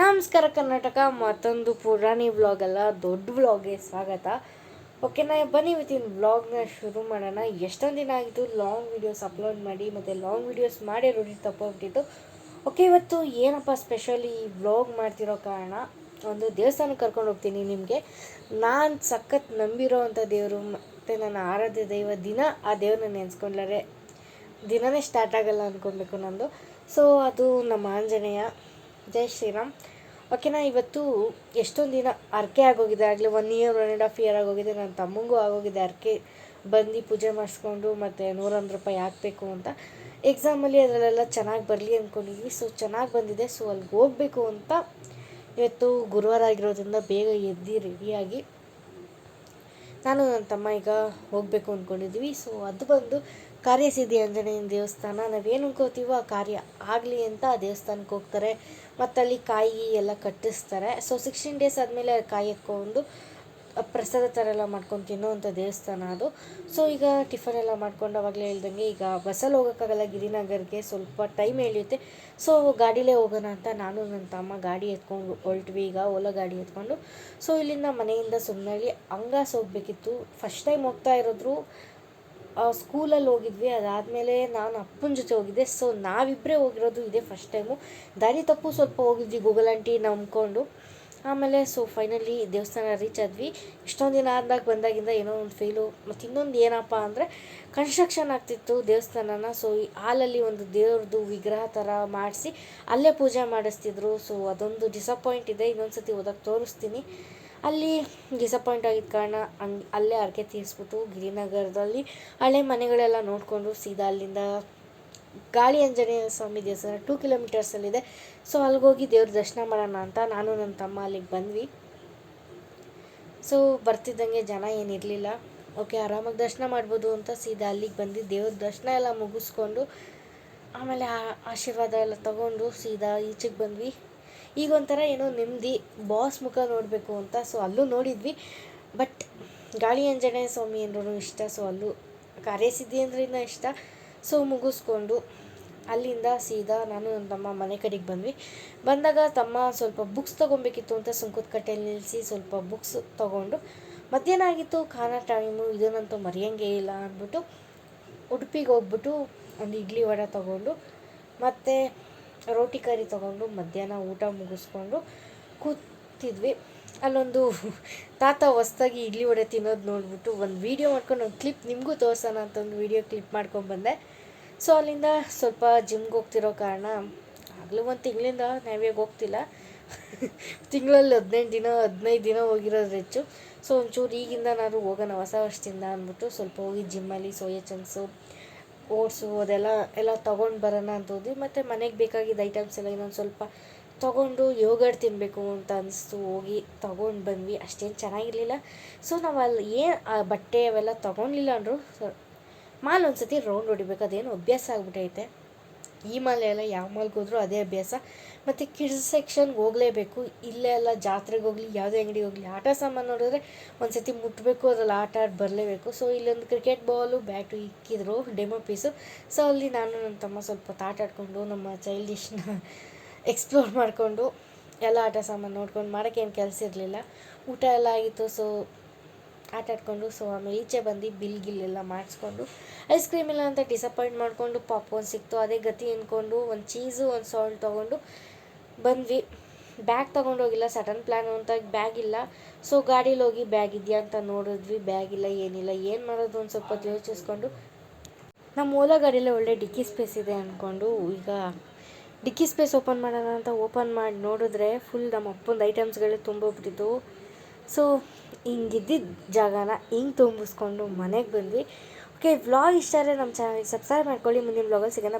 ನಮಸ್ಕಾರ ಕರ್ನಾಟಕ, ಮತ್ತೊಂದು ಪುರಾಣಿ ವ್ಲಾಗ್ ಅಲ್ಲ ದೊಡ್ಡ ವ್ಲಾಗ್ಗೆ ಸ್ವಾಗತ. ಓಕೆ ನಾ ಬನ್ನಿ ಇವತ್ತಿನ ವ್ಲಾಗ್ನ ಶುರು ಮಾಡೋಣ. ಎಷ್ಟೊಂದು ದಿನ ಆಗಿತ್ತು ಲಾಂಗ್ ವೀಡಿಯೋಸ್ ಅಪ್ಲೋಡ್ ಮಾಡಿ, ಮತ್ತು ಲಾಂಗ್ ವೀಡಿಯೋಸ್ ಮಾಡಿ ರೂಢಿ ತಪ್ಪೋಗ್ಬಿಟ್ಟಿತ್ತು. ಓಕೆ ಇವತ್ತು ಏನಪ್ಪ ಸ್ಪೆಷಲಿ ವ್ಲಾಗ್ ಮಾಡ್ತಿರೋ ಕಾರಣ, ಒಂದು ದೇವಸ್ಥಾನಕ್ಕೆ ಕರ್ಕೊಂಡು ಹೋಗ್ತೀನಿ ನಿಮಗೆ. ನಾನು ಸಖತ್ ನಂಬಿರೋ ಅಂಥ ದೇವರು ಮತ್ತು ನನ್ನ ಆರಾಧ್ಯ ದೈವ ದಿನ ಆ ದೇವ್ರನ್ನ ನೆನೆಸ್ಕೊಂಡ್ಲಾರೆ ದಿನವೇ ಸ್ಟಾರ್ಟ್ ಆಗಲ್ಲ ಅಂದ್ಕೊಬೇಕು ನಂದು. ಸೊ ಅದು ನಮ್ಮ ಆಂಜನೇಯ. ಜೈ ಶ್ರೀರಾಮ್. ಓಕೆನಾ ಇವತ್ತು ಎಷ್ಟೊಂದು ದಿನ ಅರ್ಕೆ ಆಗೋಗಿದೆ, ಆಗಲಿ one year one and half year ಆಗೋಗಿದೆ ನನ್ನ ತಮ್ಮಂಗೂ ಆಗೋಗಿದೆ ಅರ್ಕೆ ಬಂದು ಪೂಜೆ ಮಾಡಿಸ್ಕೊಂಡು ಮತ್ತು ನೂರೊಂದು ರೂಪಾಯಿ ಹಾಕಬೇಕು ಅಂತ. ಎಕ್ಸಾಮಲ್ಲಿ ಅದರಲ್ಲೆಲ್ಲ ಚೆನ್ನಾಗಿ ಬರಲಿ ಅಂದ್ಕೊಂಡಿದ್ವಿ ಸೊ ಚೆನ್ನಾಗಿ ಬಂದಿದೆ. ಸೊ ಅಲ್ಲಿಗೆ ಹೋಗಬೇಕು ಅಂತ ಇವತ್ತು ಗುರುವಾರ ಆಗಿರೋದ್ರಿಂದ ಬೇಗ ಎದ್ದು ರೆಡಿಯಾಗಿ ನಾನು ನನ್ನ ತಮ್ಮ ಈಗ ಹೋಗಬೇಕು ಅಂದ್ಕೊಂಡಿದ್ವಿ ಸೊ ಅದು ಬಂದು ಕಾರ್ಯಸಿದ್ಧಿ ಆಂಜನೇಯನ ದೇವಸ್ಥಾನ. ನಾವೇನು ಅನ್ಕೋತೀವೋ ಆ ಕಾರ್ಯ ಆಗಲಿ ಅಂತ ಆ ದೇವಸ್ಥಾನಕ್ಕೆ ಹೋಗ್ತಾರೆ. ಮತ್ತು ಅಲ್ಲಿ ಕಾಯಿ ಎಲ್ಲ ಕಟ್ಟಿಸ್ತಾರೆ. ಸೊ ಸಿಕ್ಸ್ಟೀನ್ ಡೇಸ್ ಆದಮೇಲೆ ಕಾಯಿ ಎತ್ಕೊಂಡು ಪ್ರಸಾದ ಥರ ಎಲ್ಲ ಮಾಡ್ಕೊಂಡು ತಿನ್ನುವಂಥ ದೇವಸ್ಥಾನ ಅದು. ಸೊ ಈಗ ಟಿಫನ್ ಎಲ್ಲ ಮಾಡ್ಕೊಂಡು ಅವಾಗಲೇ ಹೇಳ್ದಂಗೆ ಈಗ ಬಸ್ಸಲ್ಲಿ ಹೋಗೋಕ್ಕಾಗಲ್ಲ ಗಿರಿನಗರ್ಗೆ. ಸ್ವಲ್ಪ ಟೈಮ್ ಎಳೆಯುತ್ತೆ. ಸೊ ಗಾಡಿಲೇ ಹೋಗೋಣ ಅಂತ ನಾನು ನನ್ನ ತಮ್ಮ ಗಾಡಿ ಎತ್ಕೊಂಡು ಹೊರಟ್ವಿ. ಈಗ ಓಲಾ ಗಾಡಿ ಎತ್ಕೊಂಡು. ಸೊ ಇಲ್ಲಿಂದ ಮನೆಯಿಂದ ಸುಮ್ಮನೆ ಹಂಗಾಸ್ ಹೋಗ್ಬೇಕಿತ್ತು. ಫಸ್ಟ್ ಟೈಮ್ ಹೋಗ್ತಾ ಇರೋದ್ರು. ಸ್ಕೂಲಲ್ಲಿ ಹೋಗಿದ್ವಿ, ಅದಾದಮೇಲೆ ನಾನು ಅಪ್ಪನ ಜೊತೆ ಹೋಗಿದ್ದೆ. ಸೊ ನಾವಿಬ್ಬರೇ ಹೋಗಿರೋದು ಇದೇ ಫಸ್ಟ್ ಟೈಮು ದಾರಿ ತಪ್ಪು ಸ್ವಲ್ಪ ಹೋಗಿದ್ವಿ ಗೂಗಲ್ ಆಂಟಿ ನಂಬ್ಕೊಂಡು. ಆಮೇಲೆ ಸೊ ಫೈನಲಿ ದೇವಸ್ಥಾನ ರೀಚ್ ಆದ್ವಿ. ಇಷ್ಟೊಂದು ದಿನ ಆದಾಗ ಬಂದಾಗಿಂದ ಏನೋ ಒಂದು ಫೀಲು ಮತ್ತು ಇನ್ನೊಂದು ಏನಪ್ಪ ಅಂದರೆ ಕನ್ಸ್ಟ್ರಕ್ಷನ್ ಆಗ್ತಿತ್ತು ದೇವಸ್ಥಾನನ. ಸೊ ಈ ಹಾಲಲ್ಲಿ ಒಂದು ದೇವ್ರದ್ದು ವಿಗ್ರಹ ಥರ ಮಾಡಿಸಿ ಅಲ್ಲೇ ಪೂಜೆ ಮಾಡಿಸ್ತಿದ್ರು. ಸೊ ಅದೊಂದು ಡಿಸಪಾಯಿಂಟ್ ಇದೆ. ಇನ್ನೊಂದು ಸತಿ ಓದಕ್ಕೆ ತೋರಿಸ್ತೀನಿ. ಅಲ್ಲಿ ಡಿಸಪಾಯಿಂಟ್ ಆಗಿದ್ದ ಕಾರಣ ಹಂಗ್ ಅಲ್ಲೇ ಅರ್ಕೆ ತೀರಿಸ್ಬಿಟ್ಟು ಗಿರಿನಗರದಲ್ಲಿ ಹಳೆ ಮನೆಗಳೆಲ್ಲ ನೋಡಿಕೊಂಡು ಸೀದಾ ಅಲ್ಲಿಂದ ಗಾಳಿ ಆಂಜನೇಯ ಸ್ವಾಮಿ ದೇವಸ್ಥಾನ ಟೂ ಕಿಲೋಮೀಟರ್ಸಲ್ಲಿದೆ ಸೊ ಅಲ್ಲಿಗೋಗಿ ದೇವ್ರ ದರ್ಶನ ಮಾಡೋಣ ಅಂತ ನಾನು ನನ್ನ ತಮ್ಮ ಅಲ್ಲಿಗೆ ಬಂದ್ವಿ. ಸೊ ಬರ್ತಿದ್ದಂಗೆ ಜನ ಏನಿರಲಿಲ್ಲ. ಓಕೆ ಆರಾಮಾಗಿ ದರ್ಶನ ಮಾಡ್ಬೋದು ಅಂತ ಸೀದಾ ಅಲ್ಲಿಗೆ ಬಂದು ದೇವ್ರ ದರ್ಶನ ಎಲ್ಲ ಮುಗಿಸ್ಕೊಂಡು ಆಮೇಲೆ ಆ- ಆಶೀರ್ವಾದ ಎಲ್ಲ ತಗೊಂಡು ಸೀದಾ ಈಚೆಗೆ ಬಂದ್ವಿ. ಈಗ ಒಂಥರ ಏನೋ ನೆಮ್ಮದಿ ಬಾಸ್ ಮುಖ ನೋಡಬೇಕು ಅಂತ ಸೊ ಅಲ್ಲೂ ನೋಡಿದ್ವಿ. ಬಟ್ ಗಾಳಿ ಆಂಜನೇಯ ಸ್ವಾಮಿ ಅಂದ್ರೂ ಇಷ್ಟ ಸೊ ಅಲ್ಲೂ ಕಾರ್ಯಸಿದ್ಧಿ ಅಂದ್ರಿಂದ ಇಷ್ಟ. ಸೊ ಮುಗಿಸ್ಕೊಂಡು ಅಲ್ಲಿಂದ ಸೀದಾ ನಾನು ನಮ್ಮ ಮನೆ ಕಡೆಗೆ ಬಂದ್ವಿ. ಬಂದಾಗ ತಮ್ಮ ಸ್ವಲ್ಪ ಬುಕ್ಸ್ ತೊಗೊಬೇಕಿತ್ತು ಅಂತ ಸುಂಕದ ಕಟ್ಟೆಯಲ್ಲಿ ನಿಲ್ಲಿಸಿ ಸ್ವಲ್ಪ ಬುಕ್ಸ್ ತೊಗೊಂಡು ಮಧ್ಯಾಹ್ನ ಆಗಿತ್ತು, ಖಾನ ಟೈಮು ಇದನ್ನಂತೂ ಮರೆಯಂಗೇ ಇಲ್ಲ ಅಂದ್ಬಿಟ್ಟು ಉಡುಪಿಗೆ ಹೋಗ್ಬಿಟ್ಟು ಒಂದು ಇಡ್ಲಿ ವಡೆ ತೊಗೊಂಡು ಮತ್ತು ರೋಟಿ ಕರಿ ತೊಗೊಂಡು ಮಧ್ಯಾಹ್ನ ಊಟ ಮುಗಿಸ್ಕೊಂಡು ಕೂತಿದ್ವಿ. ಅಲ್ಲೊಂದು ತಾತ ಹೊಸ್ದಾಗಿ ಇಡ್ಲಿ ವಡೆ ತಿನ್ನೋದು ನೋಡ್ಬಿಟ್ಟು ಒಂದು ವೀಡಿಯೋ ಮಾಡ್ಕೊಂಡು ಒಂದು ಕ್ಲಿಪ್ ನಿಮಗೂ ತೋರ್ಸೋಣ ಅಂತ ಒಂದು ವೀಡಿಯೋ ಕ್ಲಿಪ್ ಮಾಡ್ಕೊಂಡು ಬಂದೆ. ಸೊ ಅಲ್ಲಿಂದ ಸ್ವಲ್ಪ ಜಿಮ್ಗೆ ಹೋಗ್ತಿರೋ ಕಾರಣ ಆಗಲೂ ಒಂದು ತಿಂಗಳಿಂದ ನಾವ್ಯಾಗ ಹೋಗ್ತಿಲ್ಲ. ತಿಂಗಳಲ್ಲಿ ಹದಿನೆಂಟು ದಿನ, ಹದಿನೈದು ದಿನ ಹೋಗಿರೋದು ಹೆಚ್ಚು. ಸೊ ಒಂಚೂರು ಈಗಿಂದ ನಾನು ಹೋಗೋಣ, ಹೊಸ ವರ್ಷದಿಂದ ಅಂದ್ಬಿಟ್ಟು ಸ್ವಲ್ಪ ಹೋಗಿ ಜಿಮ್ಮಲ್ಲಿ ಸೋಯಾ ಚಂಕ್ಸು ಓಟ್ಸು ಅದೆಲ್ಲ ಎಲ್ಲ ತೊಗೊಂಡು ಬರೋಣ ಅಂತ ಹೋದ್ವಿ. ಮತ್ತು ಮನೆಗೆ ಬೇಕಾಗಿದ್ದ ಐಟಮ್ಸ್ ಎಲ್ಲ ಇನ್ನೊಂದು ಸ್ವಲ್ಪ ತೊಗೊಂಡು ಯೋಗರ್ಟ್ ತಿನ್ನಬೇಕು ಅಂತ ಅನ್ನಿಸ್ತು ಹೋಗಿ ತೊಗೊಂಡು ಬಂದ್ವಿ. ಅಷ್ಟೇನು ಚೆನ್ನಾಗಿರಲಿಲ್ಲ. ಸೊ ನಾವು ಅಲ್ಲಿ ಏನು, ಆ ಬಟ್ಟೆ ಅವೆಲ್ಲ ತೊಗೊಂಡಿಲ್ಲ ಅಂದರು. ಮಾಲ್ ಒಂದು ಸತಿ ರೌಂಡ್ ಹೊಡಿಬೇಕು. ಅದೇನು ಅಭ್ಯಾಸ ಆಗ್ಬಿಟ್ಟೈತೆ ಈ ಮಲೆ ಎಲ್ಲ ಯಾವ ಮಾಲ್ಗೆ ಹೋದ್ರೂ ಅದೇ ಅಭ್ಯಾಸ. ಮತ್ತು ಕಿಡ್ಸ್ ಸೆಕ್ಷನ್ಗೆ ಹೋಗಲೇಬೇಕು. ಇಲ್ಲೇ ಎಲ್ಲ ಜಾತ್ರೆಗೆ ಹೋಗಲಿ, ಯಾವುದೇ ಅಂಗಡಿಗೆ ಹೋಗಲಿ, ಆಟ ಸಾಮಾನು ನೋಡಿದ್ರೆ ಒಂದು ಸತಿ ಮುಟ್ಟಬೇಕು ಅದ್ರಲ್ಲಿ ಆಟ ಆಡಿ ಬರಲೇಬೇಕು. ಸೊ ಇಲ್ಲೊಂದು ಕ್ರಿಕೆಟ್ ಬಾಲು ಬ್ಯಾಟು ಇಕ್ಕಿದ್ರು ಡೆಮೋ ಪೀಸು ಸೊ ಅಲ್ಲಿ ನಾನು ನನ್ನ ತಮ್ಮ ಸ್ವಲ್ಪ ಹೊತ್ತು ಆಟ ಆಡಿಕೊಂಡು, ನಮ್ಮ ಚೈಲ್ಡಿಶ್ನ ಎಕ್ಸ್ಪ್ಲೋರ್ ಮಾಡಿಕೊಂಡು, ಎಲ್ಲ ಆಟ ಸಾಮಾನು ನೋಡ್ಕೊಂಡು ಮಾಡೋಕ್ಕೇನು ಕೆಲಸ ಇರಲಿಲ್ಲ. ಊಟ ಎಲ್ಲ ಆಗಿತ್ತು. ಸೊ ಆಟ ಆಡ್ಕೊಂಡು ಸೊ ಆಮೇಲೆ ಈಚೆ ಬಂದು ಬಿಲ್ ಗಿಲ್ ಎಲ್ಲ ಮಾಡಿಸ್ಕೊಂಡು ಐಸ್ ಕ್ರೀಮ್ ಇಲ್ಲ ಅಂತ ಡಿಸಪಾಯಿಂಟ್ ಮಾಡಿಕೊಂಡು ಪಾಪ್ಕಾರ್ನ್ ಸಿಕ್ತು, ಅದೇ ಗತಿ ಅಂದ್ಕೊಂಡು ಒಂದು ಚೀಸು ಒಂದು ಸಾಲ್ಟ್ ತೊಗೊಂಡು ಬಂದ್ವಿ. ಬ್ಯಾಗ್ ತೊಗೊಂಡೋಗಿಲ್ಲ ಸಡನ್ ಪ್ಲ್ಯಾನ್ ಅಂತ ಬ್ಯಾಗ್ ಇಲ್ಲ. ಸೊ ಗಾಡೀಲಿ ಹೋಗಿ ಬ್ಯಾಗ್ ಇದೆಯಾ ಅಂತ ನೋಡಿದ್ವಿ ಬ್ಯಾಗ್ ಇಲ್ಲ, ಏನಿಲ್ಲ, ಏನು ಮಾಡೋದು ಒಂದು ಸ್ವಲ್ಪ ಯೋಚಿಸ್ಕೊಂಡು ನಮ್ಮ ಓಲಾ ಗಾಡಿಯಲ್ಲೇ ಒಳ್ಳೆ ಡಿಕ್ಕಿ ಸ್ಪೇಸ್ ಇದೆ ಅಂದ್ಕೊಂಡು ಈಗ ಡಿಕ್ಕಿ ಸ್ಪೇಸ್ ಓಪನ್ ಮಾಡೋಣ ಅಂತ ಓಪನ್ ಮಾಡಿ ನೋಡಿದ್ರೆ ಫುಲ್ ನಮ್ಮ ಅಪ್ಪಂದು ಐಟಮ್ಸ್ಗಳೇ ತುಂಬೋಗ್ಬಿಟ್ಟಿತ್ತು ಸೊ ಹಿಂಗಿದ್ದಿದ್ದ ಜಾಗನ ಹಿಂಗೆ ತುಂಬಿಸ್ಕೊಂಡು ಮನೆಗೆ ಬಂದ್ವಿ. ಓಕೆ ವ್ಲಾಗ್ ಇಷ್ಟ ಆದರೆ ನಮ್ಮ ಚಾನಲ್ಗೆ ಸಬ್ಸ್ಕ್ರೈಬ್ ಮಾಡ್ಕೊಳ್ಳಿ. ಮುಂದಿನ ವ್ಲಾಗಲ್ಲಿ ಸಿಗೋಣ.